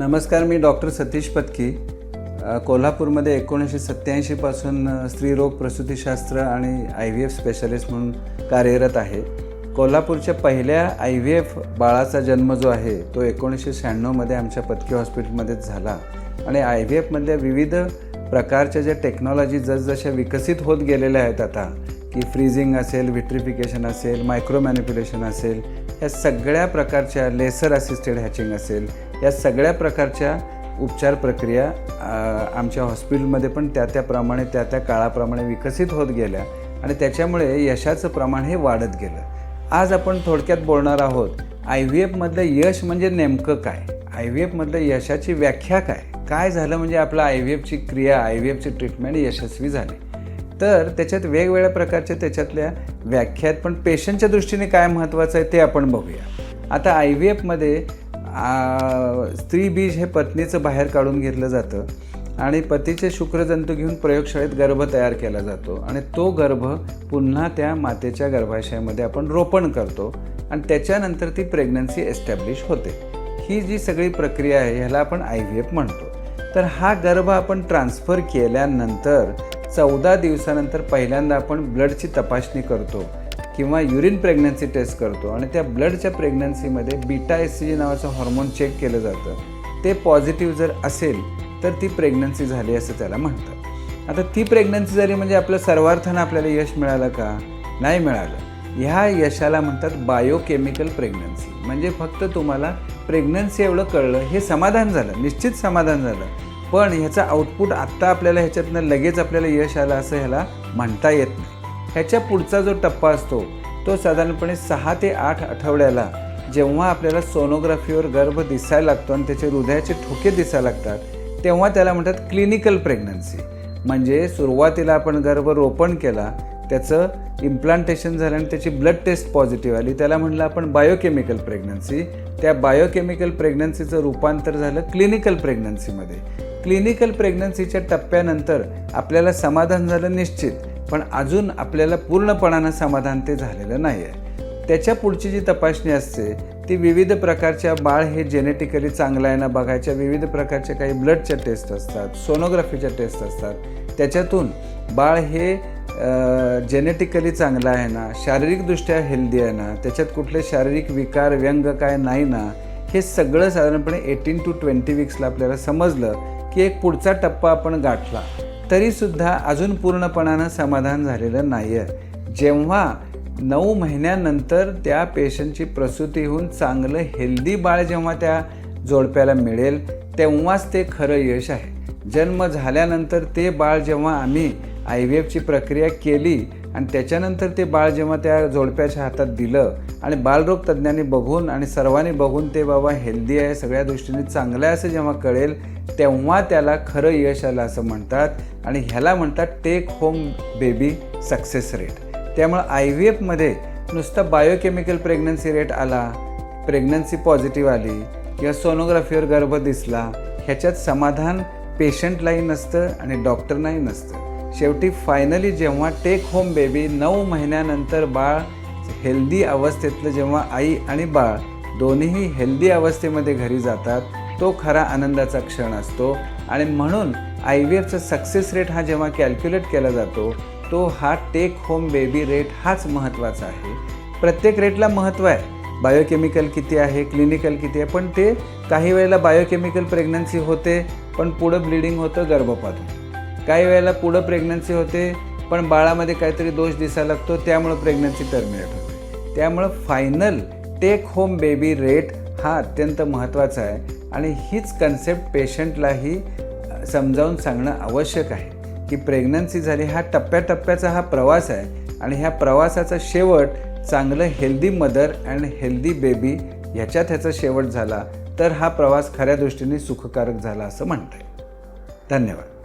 नमस्कार मी डॉक्टर सतीश पत्की. कोल्हापूरमध्ये एकोणीसशे सत्त्याऐंशीपासून स्त्रीरोग प्रसूतीशास्त्र आणि आय व्ही एफ स्पेशलिस्ट म्हणून कार्यरत आहे. कोल्हापूरच्या पहिल्या आय व्ही एफ बाळाचा जन्म जो आहे तो एकोणीसशे शहाण्णवमध्ये आमच्या पत्की हॉस्पिटलमध्येच झाला. आणि आय व्ही एफमधल्या विविध प्रकारच्या ज्या टेक्नॉलॉजी जसजशा विकसित होत गेलेल्या आहेत आता की फ्रीजिंग असेल विट्रिफिकेशन असेल मायक्रो मॅन्युप्युलेशन असेल ह्या सगळ्या प्रकारच्या लेसर असिस्टेड हॅचिंग असेल या सगळ्या प्रकारच्या उपचार प्रक्रिया आमच्या हॉस्पिटलमध्ये पण त्या त्याप्रमाणे त्या त्या काळाप्रमाणे विकसित होत गेल्या आणि त्याच्यामुळे यशाचं प्रमाण हे वाढत गेलं. आज आपण थोडक्यात बोलणार आहोत आय व्ही एफमधलं यश म्हणजे नेमकं काय? आय व्ही एफमधलं यशाची व्याख्या काय? काय झालं म्हणजे आपलं आय व्ही एफची क्रिया आय व्ही एफची ट्रीटमेंट यशस्वी झाली? तर त्याच्यात वेगवेगळ्या प्रकारच्या त्याच्यातल्या व्याख्यात पण पेशंटच्या दृष्टीने काय महत्त्वाचं आहे ते आपण बघूया. आता आय व्ही एफमध्ये स्त्री बीज हे पत्नीचं बाहेर काढून घेतलं जातं आणि पतीचे शुक्रजंतू घेऊन प्रयोगशाळेत गर्भ तयार केला जातो. आणि तो गर्भ पुन्हा त्या मातेच्या गर्भाशयामध्ये आपण रोपण करतो आणि त्याच्यानंतर ती प्रेग्नन्सी एस्टॅब्लिश होते. ही जी सगळी प्रक्रिया आहे ह्याला आपण आय व्ही एफ म्हणतो. तर हा गर्भ आपण ट्रान्सफर केल्यानंतर चौदा दिवसानंतर पहिल्यांदा आपण ब्लडची तपासणी करतो. किंवा युरिन प्रेग्नन्सी टेस्ट करतो आणि त्या ब्लडच्या प्रेग्नन्सीमध्ये बीटा एस सी जी नावाचं हॉर्मोन चेक केलं जातं. ते पॉझिटिव्ह जर असेल तर ती प्रेग्नन्सी झाली असं त्याला म्हणतात. आता ती प्रेग्नन्सी झाली म्हणजे आपलं सर्वार्थानं आपल्याला यश मिळालं का? नाही मिळालं. ह्या यशाला म्हणतात बायोकेमिकल प्रेग्नन्सी म्हणजे फक्त तुम्हाला प्रेग्नन्सी एवढं कळलं हे समाधान झालं निश्चित समाधान झालं. पण ह्याचा आउटपुट आत्ता आपल्याला ह्याच्यातनं लगेच आपल्याला यश आलं असं ह्याला म्हणता येत नाही. ह्याच्या पुढचा जो टप्पा असतो तो साधारणपणे सहा ते आठ आठवड्याला जेव्हा आपल्याला सोनोग्राफीवर गर्भ दिसायला लागतो आणि त्याचे हृदयाचे ठोके दिसायला लागतात तेव्हा त्याला म्हणतात क्लिनिकल प्रेग्नन्सी म्हणजे सुरुवातीला आपण गर्भ रोपण केला त्याचं इम्प्लांटेशन झालं आणि त्याची ब्लड टेस्ट पॉझिटिव्ह आली. त्याला म्हणलं आपण बायोकेमिकल प्रेग्नन्सी त्या बायोकेमिकल प्रेग्नन्सीचं रूपांतर झालं क्लिनिकल प्रेग्नन्सीमध्ये क्लिनिकल प्रेग्नन्सीच्या टप्प्यानंतर आपल्याला समाधान झालं निश्चित. पण अजून आपल्याला पूर्णपणानं समाधान ते झालेलं नाही आहे त्याच्या पुढची जी तपासणी असते ती विविध प्रकारच्या बाळ हे जेनेटिकली चांगलं आहे ना बघायच्या विविध प्रकारच्या काही ब्लडच्या टेस्ट असतात सोनोग्राफीच्या टेस्ट असतात. त्याच्यातून बाळ हे जेनेटिकली चांगलं आहे ना शारीरिकदृष्ट्या हेल्दी आहे ना त्याच्यात कुठले शारीरिक विकार व्यंग काय नाही ना हे सगळं साधारणपणे एटीन टू ट्वेंटी वीक्सला आपल्याला समजलं की एक पुढचा टप्पा आपण गाठला. तरीसुद्धा अजून पूर्णपणानं समाधान झालेलं नाही आहे जेव्हा नऊ महिन्यानंतर त्या पेशंटची प्रसूती होऊन चांगलं हेल्दी बाळ जेव्हा त्या जोडप्याला मिळेल तेव्हाच ते खरं यश आहे. जन्म झाल्यानंतर ते बाळ जेव्हा आम्ही आय व्ही एफची प्रक्रिया केली आणि त्याच्यानंतर ते बाळ जेव्हा त्या जोडप्याच्या हातात दिलं आणि बालरोग तज्ज्ञांनी बघून आणि सर्वांनी बघून ते बाबा हेल्दी आहे सगळ्या दृष्टीने चांगलं आहे असं जेव्हा कळेल तेव्हा त्याला खरं यश आलं असं म्हणतात. आणि ह्याला म्हणतात take home baby success rate त्यामुळं आय व्ही एफमध्ये नुसतं बायोकेमिकल प्रेग्नन्सी रेट आला प्रेग्नन्सी पॉझिटिव्ह आली किंवा सोनोग्राफीवर गर्भ दिसला ह्याच्यात समाधान पेशंटलाही नसतं आणि डॉक्टरनाही नसतं. शेवटी फायनली जेव्हा टेक होम बेबी नऊ महिन्यानंतर बाळ हेल्दी अवस्थेतलं जेव्हा आई आणि बाळ दोन्हीही हेल्दी अवस्थेमध्ये घरी जातात तो खरा आनंदाचा क्षण असतो. आणि म्हणून आय व्ही एफचा सक्सेस रेट हा जेव्हा कॅल्क्युलेट केला जातो तो हा टेक होम बेबी रेट हाच महत्त्वाचा आहे. प्रत्येक रेटला महत्त्व आहे. बायोकेमिकल किती आहे क्लिनिकल किती आहे पण ते काही वेळेला बायोकेमिकल प्रेग्नन्सी होते पण पुढं ब्लिडिंग होतं गर्भपात काही वेळेला पुढं प्रेग्नन्सी होते पण बाळामध्ये काहीतरी दोष दिसायला लागतो त्यामुळं प्रेग्नन्सी टर्मिनेट होते. त्यामुळं final take home baby rate हा अत्यंत महत्त्वाचा आहे आणि हीच कन्सेप्ट पेशंटलाही समजावून सांगणं आवश्यक आहे की प्रेग्नन्सी झाली हा टप्प्याटप्प्याचा हा प्रवास आहे आणि ह्या प्रवासाचा शेवट चांगलं healthy mother and healthy baby ह्याच्यात ह्याचा शेवट झाला तर हा प्रवास खऱ्या दृष्टीने सुखकारक झाला असं म्हणता येईल. धन्यवाद.